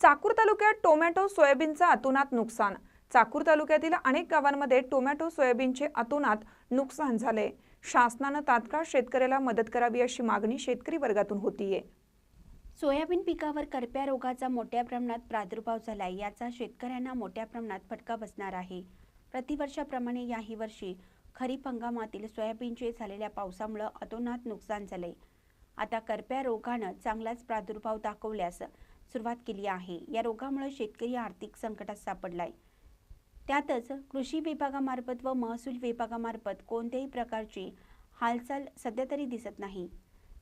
चाकूर तालुक्यात टोमॅटो सोयाबीनचं अतोनात नुकसान. चाकूर तालुक्यातील अनेक गावांमध्ये टोमॅटो सोयाबीनचे अतोनात नुकसान झाले. शासनानं तात्काळ शेतकऱ्याला मदत करावी अशी मागणी शेतकरी वर्गातून होतीये. सोयाबीन पिकावर करप्या रोगाचा मोठ्या प्रमाणात प्रादुर्भाव झालाय याचा शेतकऱ्यांना मोठ्या प्रमाणात फटका बसणार आहे. प्रतिवर्षाप्रमाणे याही वर्षी खरीप हंगामातील सोयाबीनचे झालेल्या पावसामुळं अतोनात नुकसान झाले आता करप्या रोगानं चांगलाच प्रादुर्भाव दाखवल्यास सुरुवात केली आहे. या रोगामुळे शेतकरी आर्थिक संकटात सापडलाय. त्यातच कृषी विभागामार्फत व महसूल विभागामार्फत कोणत्याही प्रकारची हालचाल सध्या तरी दिसत नाही.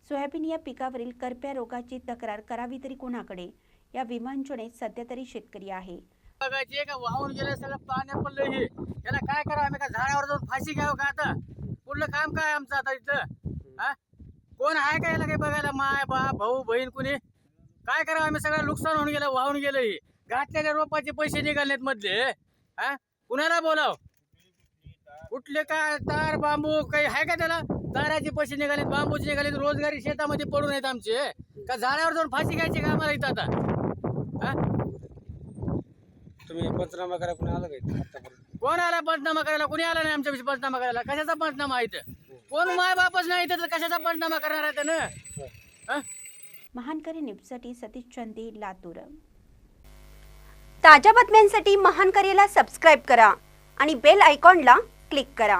सोयाबीन या पिकावरील करप्या रोगाची तक्रार करावी तरी कोणाकडे? या विवंचनेत सध्या तरी शेतकरी आहे. बघायची का? वाहून गेलं सगळं पाण्यात पडलं हे. याला काय करावं? आम्ही का झाडावर जाऊन फाशी घ्यावं का आता? पुढलं काम काय आमचं आता इथं? हा? कोण आहे का याला काही बघायला? माय बाप भाऊ बहीण कुणी? काय करावं? आम्ही सगळं नुकसान होऊन गेलं वाहून गेलं हे. घातलेल्या रोपाचे पैसे निघालेत मधले. हा? कुणाला बोलाव? कुठले काय तार बांबू काही आहे का त्याला? ताराचे पैसे निघालेत बांबूचे निघालेत रोजगारी शेतामध्ये पडून आहेत आमचे. का झाडावर जाऊन फाशी घ्यायची का आम्हाला इथं आता? हा? तुम्ही पंचनामा करा कोणी आलं आतापर्यंत? कोण आला पंचनामा करायला? कोणी आला नाही आमच्या पंचनामा करायला? कशाचा पंचनामा आहे इथं? कोण माय बापच नाही इथं तर कशाचा पंचनामा करणार आहे त्यानं? हा? महानकरी न्यूजसाठी सतीश चंदी लातूर. ताज्या बातम्यांसाठी महानकरीला सबस्क्राईब करा आणि बेल आयकॉनला क्लिक करा.